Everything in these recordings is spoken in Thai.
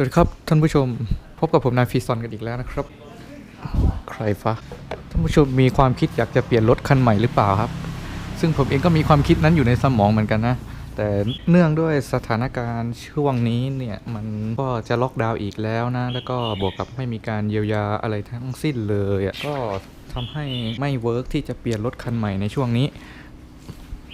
วัสดีครับท่านผู้ชมพบกับผมนายฟีซอนกันอีกแล้วนะครับ ใครฟะท่านผู้ชมมีความคิดอยากจะเปลี่ยนรถคันใหม่หรือเปล่าครับ ซึ่งผมเองก็มีความคิดนั้นอยู่ในสมองเหมือนกันนะ แต่เนื่องด้วยสถานการณ์ช่วงนี้เนี่ยมันก็จะล็อกดาวน์อีกแล้วนะ แล้วก็บวกกับไม่มีการเยียวยาอะไรทั้งสิ้นเลยอะก็ทำให้ไม่เวิร์กที่จะเปลี่ยนรถคันใหม่ในช่วงนี้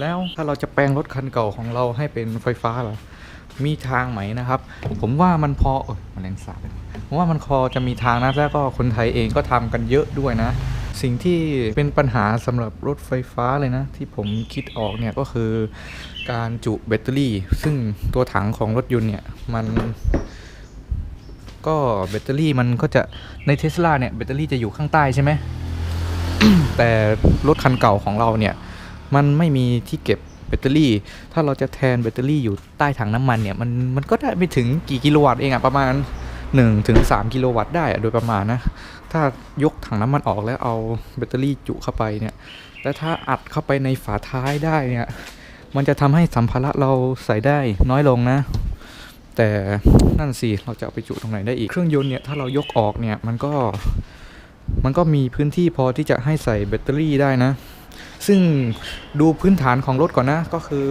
แล้วถ้าเราจะแปลงรถคันเก่าของเราให้เป็นไฟฟ้าล่ะ มีทางไหมนะครับ ผมว่ามันพออ้ยแมันแรงสาบผมว่ามันพอจะมีทางนะแล้วก็คนไทยเองก็ทำกันเยอะด้วยนะ สิ่งที่เป็นปัญหาสำหรับรถไฟฟ้าเลยนะ ที่ผมคิดออกเนี่ยก็คือการจุแบตเตอรี่ ซึ่งตัวถังของรถยนต์เนี่ยมันก็แบตเตอรี่มันก็จะในเทสลาเนี่ยแบตเตอรี่จะอยู่ข้างใต้ใช่ไหมแต่รถคันเก่าของเราเนี่ย มันไม่มีที่เก็บ แบตเตอรี่ ถ้าเราจะแทนแบตเตอรี่อยู่ใต้ถังน้ำมันเนี่ยมันมันก็ได้ไม่ถึงกี่กิโลวัตต์เองอะประมาณ1ถึง3กิโลวัตต์ได้อะโดยประมาณนะ ถ้ายกถังน้ำมันออกแล้วเอาแบตเตอรี่จุเข้าไปเนี่ยแล้วถ้าอัดเข้าไปในฝาท้ายได้เนี่ยมันจะทำให้สัมภาระเราใส่ได้น้อยลงนะ แต่นั่นสิเราจะเอาไปจุตรงไหนได้อีกเครื่องยนต์เนี่ยถ้าเรายกออกเนี่ยมันก็มันก็มีพื้นที่พอที่จะให้ใส่แบตเตอรี่ได้นะ ซึ่งดูพื้นฐานของรถก่อนนะ ก็คือ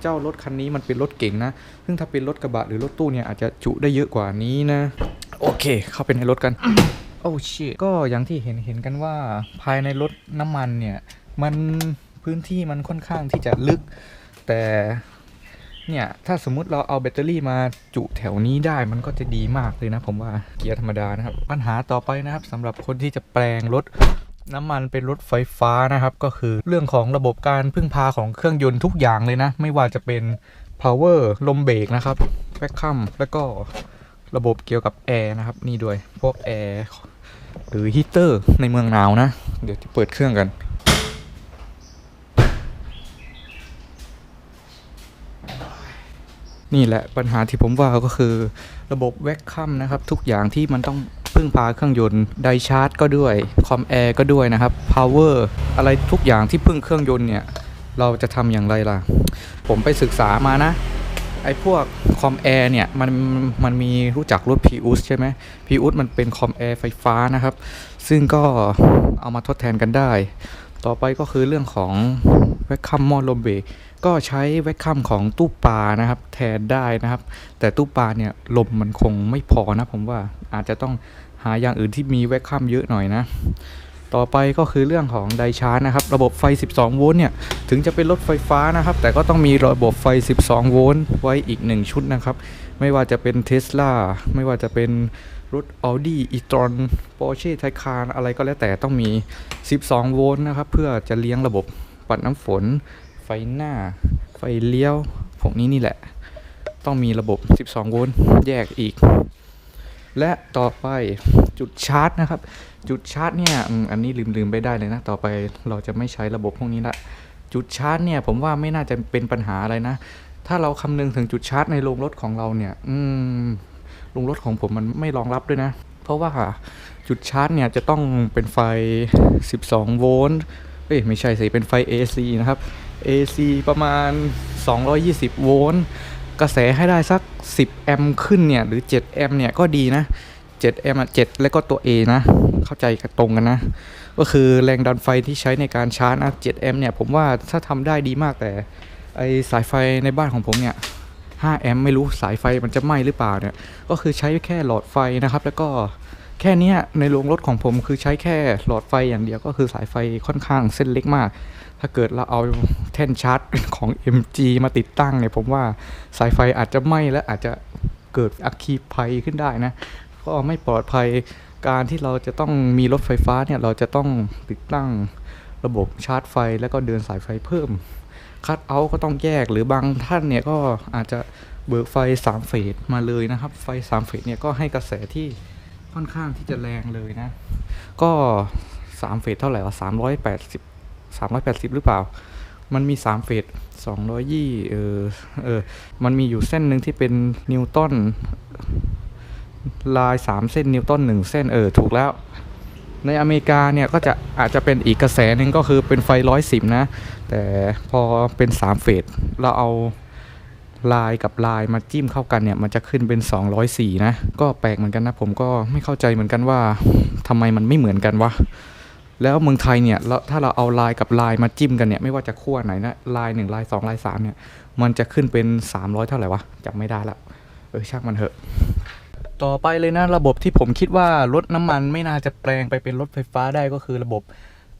เจ้ารถคันนี้มันเป็นรถเก่งนะ ซึ่งถ้าเป็นรถกระบะหรือรถตู้เนี่ยอาจจะจุได้เยอะกว่านี้นะ โอเค เข้าไปในรถกัน โอ้ชิก็อย่างที่เห็นเห็นกันว่าภายในรถน้ำมันเนี่ย มันพื้นที่มันค่อนข้างที่จะลึก แต่เนี่ยถ้าสมมุติเราเอาแบตเตอรี่มาจุแถวนี้ได้มันก็จะดีมากเลยนะ ผมว่าเกียร์ธรรมดานะครับ ปัญหาต่อไปนะครับสำหรับคนที่จะแปลงรถ น้ำมันเป็นรถไฟฟ้านะครับ ก็คือเรื่องของระบบการพึ่งพาของเครื่องยนต์ทุกอย่างเลยนะ ไม่ว่าจะเป็น power ลมเบรกนะครับแวคคัมแล้วก็ระบบเกี่ยวกับแอร์นะครับ นี่ด้วยพวกแอร์หรือฮีเตอร์ในเมืองหนาวนะ เดี๋ยวจะเปิดเครื่องกัน นี่แหละปัญหาที่ผมว่าก็คือระบบแวคคัมนะครับ ทุกอย่างที่มันต้อง พึ่งพาเครื่องยนต์ไดชาร์จก็ด้วยคอมแอร์ก็ด้วยนะครับพาวเวอร์อะไรทุกอย่างที่พึ่งเครื่องยนต์เนี่ยเราจะทำอย่างไรล่ะ ผมไปศึกษามานะ ไอ้พวกคอมแอร์เนี่ยมันมันมีรู้จักรถ p ีอุสใช่ไหม p ีอุสมันเป็นคอมแอร์ไฟฟ้านะครับ ซึ่งก็เอามาทดแทนกันได้ ต่อไปก็คือเรื่องของแวคคัมมอลมเบรกก็ใช้แวคคัมของตู้ปลานะครับ แทนได้นะครับ แต่ตู้ปลาเนี่ยลมมันคงไม่พอนะผมว่าอาจจะต้อง หาอย่างอื่นที่มีแวคคัมเยอะหน่อยนะ ต่อไปก็คือเรื่องของไดชาร์จนะครับ ระบบไฟ 12 โวลต์เนี่ย ถึงจะเป็นรถไฟฟ้านะครับ แต่ก็ต้องมีระบบไฟ 12 โวลต์ไว้อีก 1 ชุดนะครับ ไม่ว่าจะเป็น Tesla ไม่ว่าจะเป็นรถ Audi e-tron Porsche Taycan อะไรก็แล้วแต่ต้องมี 12 โวลต์นะครับ เพื่อจะเลี้ยงระบบปัดน้ำฝน ไฟหน้า ไฟเลี้ยวพวกนี้นี่แหละ ต้องมีระบบ 12 โวลต์แยกอีก และต่อไปจุดชาร์จนะครับ จุดชาร์จเนี่ยอันนี้ลืมลืมไปได้เลยนะ ต่อไปเราจะไม่ใช้ระบบพวกนี้ละจุดชาร์จเนี่ยผมว่าไม่น่าจะเป็นปัญหาอะไรนะ ถ้าเราคำนึงถึงจุดชาร์จในโรงรถของเราเนี่ย อืมโรงรถของผมมันไม่รองรับด้วยนะ เพราะว่าจุดชาร์จเนี่ยจะต้องเป็นไฟ 12 โวลต์เอ้ยไม่ใช่สิเป็นไฟ AC นะครับ AC ประมาณ 220 โวลต์ กระแสให้ได้สัก 10 แอมป์ขึ้นเนี่ย หรือ 7 แอมป์เนี่ยก็ดีนะ 7 แอมป์อะ7แล้วก็ตัว A นะ เข้าใจกันตรงกันนะ ก็คือแรงดันไฟที่ใช้ในการชาร์จนะ7แอมป์เนี่ย ผมว่าถ้าทำได้ดีมากแต่ ไอสายไฟในบ้านของผมเนี่ย 5 แอมป์ไม่รู้สายไฟมันจะไหม้หรือเปล่าเนี่ย ก็คือใช้แค่หลอดไฟนะครับ แล้วก็ แค่นี้ในโรงรถของผมคือใช้แค่หลอดไฟอย่างเดียวก็คือสายไฟค่อนข้างเส้นเล็กมาก ถ้าเกิดเราเอาแท่นชาร์จของ MG มาติดตั้งเนี่ยผมว่าสายไฟอาจจะไหม้และอาจจะเกิดอัคคีภัยขึ้นได้นะ ก็ไม่ปลอดภัยการที่เราจะต้องมีรถไฟฟ้าเนี่ยเราจะต้องติดตั้งระบบชาร์จไฟแล้วก็เดินสายไฟเพิ่มคัดเอาท์ก็ต้องแยกหรือบางท่านเนี่ยก็อาจจะเบิกไฟ 3 เฟสมาเลยนะครับ ไฟ 3 เฟสเนี่ยก็ให้กระแสที่ ค่อนข้างที่จะแรงเลยนะ ก็3เฟสเท่าไหร่วะ380 380หรือเปล่า มันมี3เฟส220เออเออ มันมีอยู่เส้นหนึ่งที่เป็นนิวตันลาย3เส้นนิวตัน1เส้นเออ ถูกแล้ว ในอเมริกาเนี่ยก็จะอาจจะเป็นอีกกระแสหนึ่งก็คือเป็นไฟ110นะ แต่พอเป็น3เฟสเราเอา ลายกับลายมาจิ้มเข้ากันเนี่ยมันจะขึ้นเป็น 204 นะ ก็แปลกเหมือนกันนะผมก็ไม่เข้าใจเหมือนกันว่าทำไมมันไม่เหมือนกันวะแล้วเมืองไทยเนี่ยถ้าเราเอาลายกับลายมาจิ้มกันเนี่ยไม่ว่าจะขั้วไหนนะลาย 1 ลาย 2 ลาย 3 เนี่ย มันจะขึ้นเป็น 300 เท่าไหร่วะจำไม่ได้ละเออช่างมันเถอะ ต่อไปเลยนะระบบที่ผมคิดว่ารถน้ำมันไม่น่าจะแปลงไปเป็นรถไฟฟ้าได้ก็คือระบบ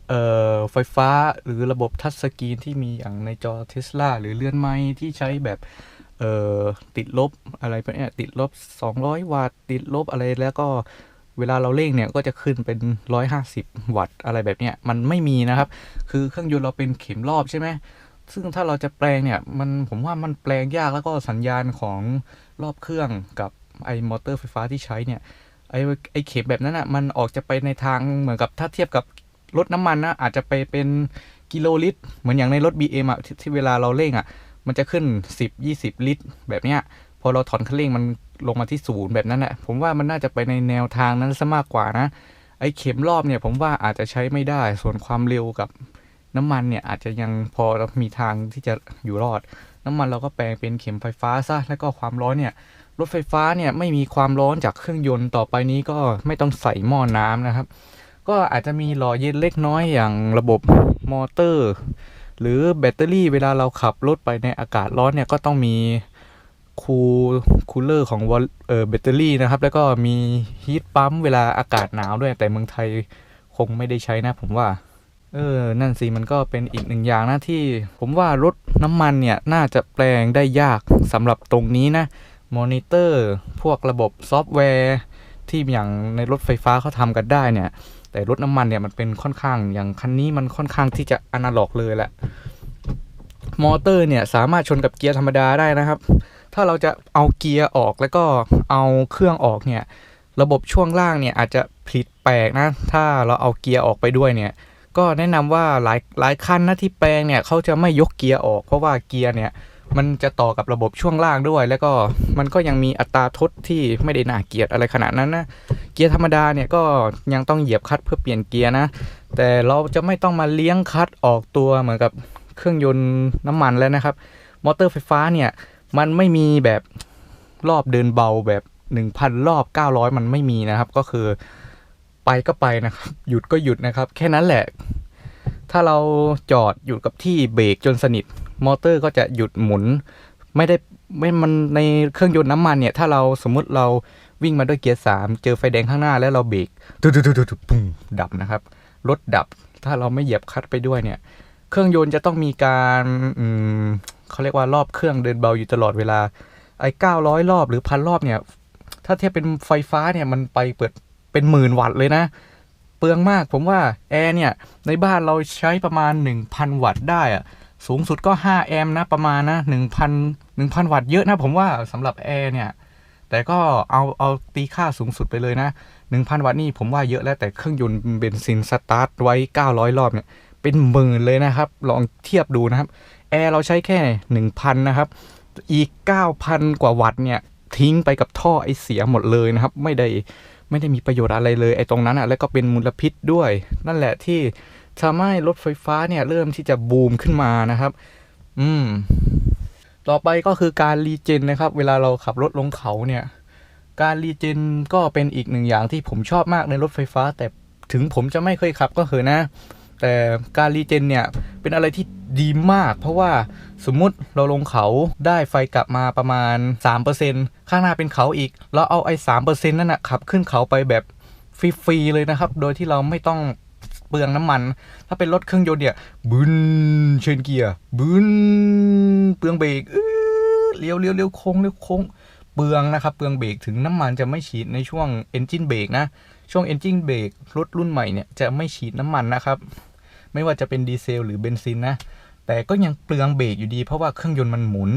เอ่อไฟฟ้าหรือระบบทัชสกรีนที่มีอย่างในจอเทสลาหรือเลื่อนไม้ที่ใช้แบบ เอ่อติดลบอะไรไปเนี่ยติดลบ 200 วัตต์ ติดลบอะไรแล้วก็เวลาเราเร่งเนี่ยก็จะขึ้นเป็น 150 วัตต์อะไรแบบเนี้ยมันไม่มีนะครับ คือเครื่องยนต์เราเป็นเข็มรอบใช่ไหมซึ่งถ้าเราจะแปลงเนี่ยมันผมว่ามันแปลงยากแล้วก็สัญญาณของรอบเครื่องกับไอมอเตอร์ไฟฟ้าที่ใช้เนี่ยไอ้ไอ้เข็มแบบนั้นอะมันออกจะไปในทางเหมือนกับถ้าเทียบกับรถน้ำมันนะอาจจะไปเป็นกิโลลิตร เหมือนอย่างในรถ BM อะที่ที่เวลาเราเร่งอะ มันจะขึ้น 10 20 ลิตร แบบเนี้ยพอเราถอนคันเร่งมันลงมาที่ศูนย์แบบนั้นแหละผมว่ามันน่าจะไปในแนวทางนั้นซะมากกว่านะ ไอ้เข็มรอบเนี่ยผมว่าอาจจะใช้ไม่ได้ ส่วนความเร็วกับน้ำมันเนี่ยอาจจะยังพอมีทางที่จะอยู่รอด น้ำมันเราก็แปลงเป็นเข็มไฟฟ้าซะแล้วก็ความร้อนเนี่ยรถไฟฟ้าเนี่ยไม่มีความร้อนจากเครื่องยนต์ต่อไปนี้ก็ไม่ต้องใส่หม้อน้ำนะครับ ก็อาจจะมีหล่อเย็นเล็กน้อยอย่างระบบมอเตอร์ หรือแบตเตอรี่เวลาเราขับรถไปในอากาศร้อนเนี่ยก็ต้องมีคูลคูลเลอร์ของวอลเออแบตเตอรี่นะครับ แล้วก็มีฮีทปั๊มเวลาอากาศหนาวด้วยแต่เมืองไทยคงไม่ได้ใช้นะผมว่า เออ นั่นสิ มันก็เป็นอีกหนึ่งอย่างนะที่ ผมว่ารถน้ำมันเนี่ย น่าจะแปลงได้ยากสำหรับตรงนี้นะมอนิเตอร์พวกระบบซอฟต์แวร์ ที่อย่างในรถไฟฟ้าเขาทำกันได้เนี่ย แต่รถน้ำมันเนี่ยมันเป็นค่อนข้างอย่างคันนี้มันค่อนข้างที่จะอนาล็อกเลยแหละมอเตอร์เนี่ยสามารถชนกับเกียร์ธรรมดาได้นะครับ ถ้าเราจะเอาเกียร์ออกแล้วก็เอาเครื่องออกเนี่ยระบบช่วงล่างเนี่ยอาจจะผิดแปลกนะ ถ้าเราเอาเกียร์ออกไปด้วยเนี่ยก็แนะนำว่าหลายหลายคันนะที่แปลงเนี่ยเขาจะไม่ยกเกียร์ออก เพราะว่าเกียร์เนี่ย มันจะต่อกับระบบช่วงล่างด้วย แล้วก็มันก็ยังมีอัตราทดที่ไม่ได้น่าเกลียดอะไรขนาดนั้นนะ เกียร์ธรรมดาเนี่ยก็ยังต้องเหยียบคลัตช์เพื่อเปลี่ยนเกียร์นะ แต่เราจะไม่ต้องมาเลี้ยงคลัตช์ออกตัวเหมือนกับเครื่องยนต์น้ำมันแล้วนะครับ มอเตอร์ไฟฟ้าเนี่ยมันไม่มีแบบรอบเดินเบาแบบ 1,000 รอบ 900 มันไม่มีนะครับ ก็คือไปก็ไปนะครับ หยุดก็หยุดนะครับ แค่นั้นแหละ ถ้าเราจอดอยู่กับที่เบรกจนสนิท มอเตอร์ก็จะหยุดหมุน ไม่ได้ไม่มันในเครื่องยนต์น้ำมันเนี่ย ถ้าเราสมมุติเราวิ่งมาด้วยเกียร์สามเจอไฟแดงข้างหน้าแล้วเราเบรกตุ๊ดตุ๊ดตุ๊ดตุ๊ดปุ้งดับนะครับรถดับถ้าเราไม่เหยียบคัตไปด้วยเนี่ย เครื่องยนต์จะต้องมีการอืมเขาเรียกว่ารอบเครื่องเดินเบาอยู่ตลอดเวลาไอ้เก้าร้อยรอบหรือพันรอบเนี่ย ถ้าเทียบเป็นไฟฟ้าเนี่ยมันไปเปิดเป็นหมื่นวัตต์เลยนะ เปลืองมากผมว่าแอร์เนี่ย ในบ้านเราใช้ประมาณ 1,000 วัตต์ได้อะ สูงสุดก็ 5 แอมป์นะ ประมาณนะ1,000 1,000 วัตต์เยอะนะผมว่าสำหรับแอร์เนี่ย แต่ก็เอาเอาตีค่าสูงสุดไปเลยนะ 1,000 วัตต์นี่ผมว่าเยอะแล้วแต่เครื่องยนต์เบนซินสตาร์ทไว้ 900 รอบเนี่ย เป็นหมื่นเลยนะครับ ลองเทียบดูนะครับ แอร์เราใช้แค่ 1,000 นะครับ อีก 9,000 กว่าวัตต์เนี่ย ทิ้งไปกับท่อไอเสียหมดเลยนะครับ ไม่ได้ไม่ได้มีประโยชน์อะไรเลยไอตรงนั้นอะแล้วก็เป็นมลพิษด้วย นั่นแหละที่ ทำให้รถไฟฟ้าเนี่ยเริ่มที่จะบูมขึ้นมานะครับ อืม ต่อไปก็คือการรีเจนนะครับ เวลาเราขับรถลงเขาเนี่ย การรีเจนก็เป็นอีกหนึ่งอย่างที่ผมชอบมากในรถไฟฟ้า แต่ถึงผมจะไม่เคยขับก็เถอะนะ แต่การรีเจนเนี่ยเป็นอะไรที่ดีมาก เพราะว่าสมมุติเราลงเขาได้ไฟกลับมาประมาณ 3%ข้างหน้าเป็นเขาอีก เราเอาไอ้สามเปอร์เซ็นต์นั่นนะขับขึ้นเขาไปแบบฟรีๆเลยนะครับ โดยที่เราไม่ต้อง ปลืองน้ำมัน ถ้าเป็นรถเครื่องยนต์เนี่ยบึนเชนเกียร์บึนเปลืองเบรกเลี้ยวเลี้ยวเลี้ยวโค้งเลี้ยวโค้งเปลืองนะครับเปลืองเบรกถึงน้ำมันจะไม่ฉีดในช่วง engine brake นะช่วง engine brake รถรุ่นใหม่เนี่ยจะไม่ฉีดน้ำมันนะครับ ไม่ว่าจะเป็นดีเซลหรือเบนซินนะแต่ก็ยังเปลืองเบรกอยู่ดี เพราะว่าเครื่องยนต์มันหมุน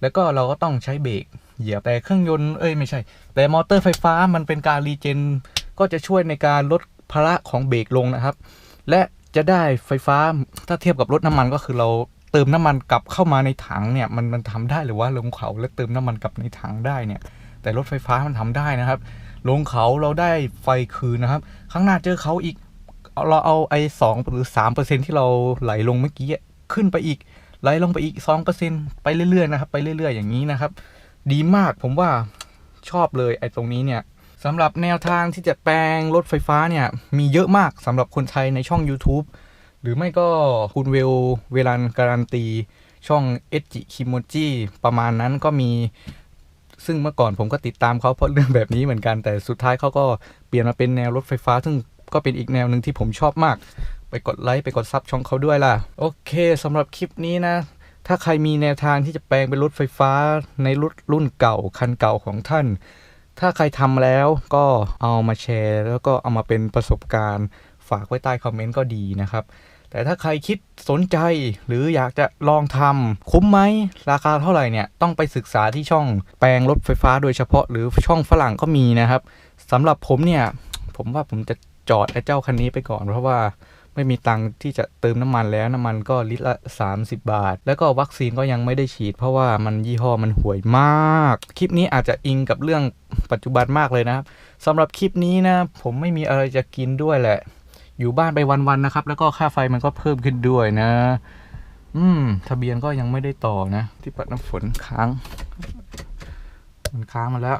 แล้วก็เราก็ต้องใช้เบรกเหยียบแต่เครื่องยนต์เอ้ยไม่ใช่ แต่มอเตอร์ไฟฟ้ามันเป็นการรีเจนก็จะช่วยในการลด ภาระของเบรกลงนะครับ และจะได้ไฟฟ้าถ้าเทียบกับรถน้ำมันก็คือเราเติมน้ำมันกลับเข้ามาในถังเนี่ยมันมันทำได้หรือว่าลงเขาแล้วเติมน้ำมันกลับในถังได้เนี่ยแต่รถไฟฟ้ามันทำได้นะครับ ลงเขาเราได้ไฟคืนนะครับ ข้างหน้าเจอเขาอีก เราเอาไอ้สองหรือสามเปอร์เซ็นที่เราไหลลงเมื่อกี้ขึ้นไปอีก ไหลลงไปอีก 2%ไปเรื่อยๆนะครับ ไปเรื่อย ๆ อย่างนี้นะครับ ดีมากผมว่าชอบเลยไอ้ตรงนี้เนี่ย สำหรับแนวทางที่จะแปลงรถไฟฟ้าเนี่ย มีเยอะมากสำหรับคนไทยในช่อง YouTube หรือไม่ก็คุณเวลเวลันการันตี ช่องเอจิคิโมจิประมาณนั้นก็มี ซึ่งเมื่อก่อนผมก็ติดตามเขาเพราะเรื่องแบบนี้เหมือนกันแต่สุดท้ายเขาก็เปลี่ยนมาเป็นแนวรถไฟฟ้า ซึ่งก็เป็นอีกแนวหนึ่งที่ผมชอบมาก ไปกดไลค์ไปกดซับช่องเขาด้วยล่ะ โอเคสำหรับคลิปนี้นะถ้าใครมีแนวทางที่จะแปลงเป็นรถไฟฟ้าในรุ่นรุ่นเก่าคันเก่าของท่าน ถ้าใครทำแล้วก็เอามาแชร์ แล้วก็เอามาเป็นประสบการณ์ ฝากไว้ใต้คอมเมนต์ก็ดีนะครับ แต่ถ้าใครคิดสนใจหรืออยากจะลองทำคุ้มไหม ราคาเท่าไหร่เนี่ย ต้องไปศึกษาที่ช่องแปลงรถไฟฟ้าโดยเฉพาะหรือช่องฝรั่งก็มีนะครับสำหรับผมเนี่ย ผมว่าผมจะจอดไอ้เจ้าคันนี้ไปก่อนเพราะว่า ไม่มีตังค์ที่จะเติมน้ำมันแล้วน้ำมันก็ลิตรละ 30 บาท แล้วก็วัคซีนก็ยังไม่ได้ฉีด เพราะว่ามันยี่ห้อมันห่วยมาก คลิปนี้อาจจะอิงกับเรื่องปัจจุบันมากเลยนะครับสำหรับคลิปนี้นะ ผมไม่มีอะไรจะกินด้วยแหละ อยู่บ้านไปวันๆนะครับ แล้วก็ค่าไฟมันก็เพิ่มขึ้นด้วยนะ อืม ทะเบียนก็ยังไม่ได้ต่อนะ ที่ปัดน้ำฝนค้าง มันค้างมาแล้ว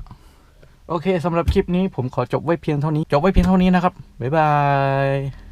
โอเคสำหรับคลิปนี้ผมขอจบไว้เพียงเท่านี้ จบไว้เพียงเท่านี้นะครับ บ๊ายบาย